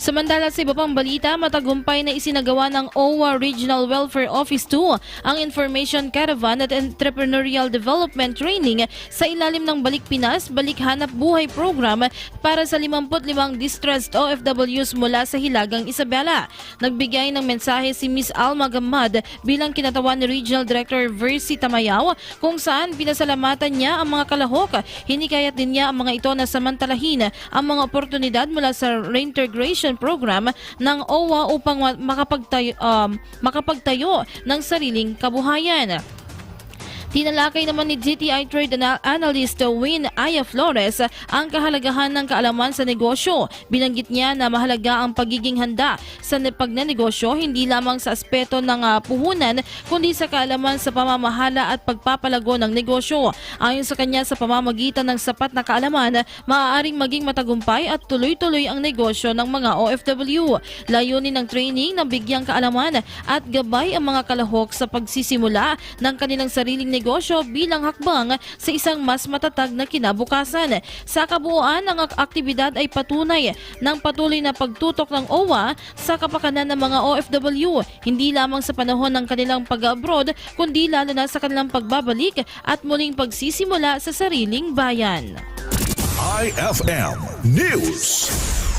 Samantala sa iba pang balita, matagumpay na isinagawa ng OWA Regional Welfare Office 2 ang Information Caravan at Entrepreneurial Development Training sa ilalim ng Balik Pinas, Balik Hanap Buhay Program para sa 55 distressed OFWs mula sa Hilagang Isabela. Nagbigay ng mensahe si Miss Alma Gamad bilang kinatawan ni Regional Director Versi Tamayaw kung saan pinasalamatan niya ang mga kalahok. Hinikayat din niya ang mga ito na samantalahin ang mga oportunidad mula sa reintegration program ng OWA upang ma- makapagtayo, um, makapagtayo ng sariling kabuhayan. Tinalakay naman ni GTI Trade Anal- Analyst Win Aya Flores ang kahalagahan ng kaalaman sa negosyo. Binanggit niya na mahalaga ang pagiging handa sa ne- pagnenegosyo hindi lamang sa aspeto ng ah, puhunan kundi sa kaalaman sa pamamahala at pagpapalago ng negosyo. Ayon sa kanya sa pamamagitan ng sapat na kaalaman, maaaring maging matagumpay at tuloy-tuloy ang negosyo ng mga OFW. Layunin ng training na bigyang kaalaman at gabay ang mga kalahok sa pagsisimula ng kanilang sariling negosyo bilang hakbang sa isang mas matatag na kinabukasan. Sa kabuuan, ang ak- aktibidad ay patunay ng patuloy na pagtutok ng OWA sa kapakanan ng mga OFW, hindi lamang sa panahon ng kanilang pag-abroad, kundi lalo na sa kanilang pagbabalik at muling pagsisimula sa sariling bayan. IFM News.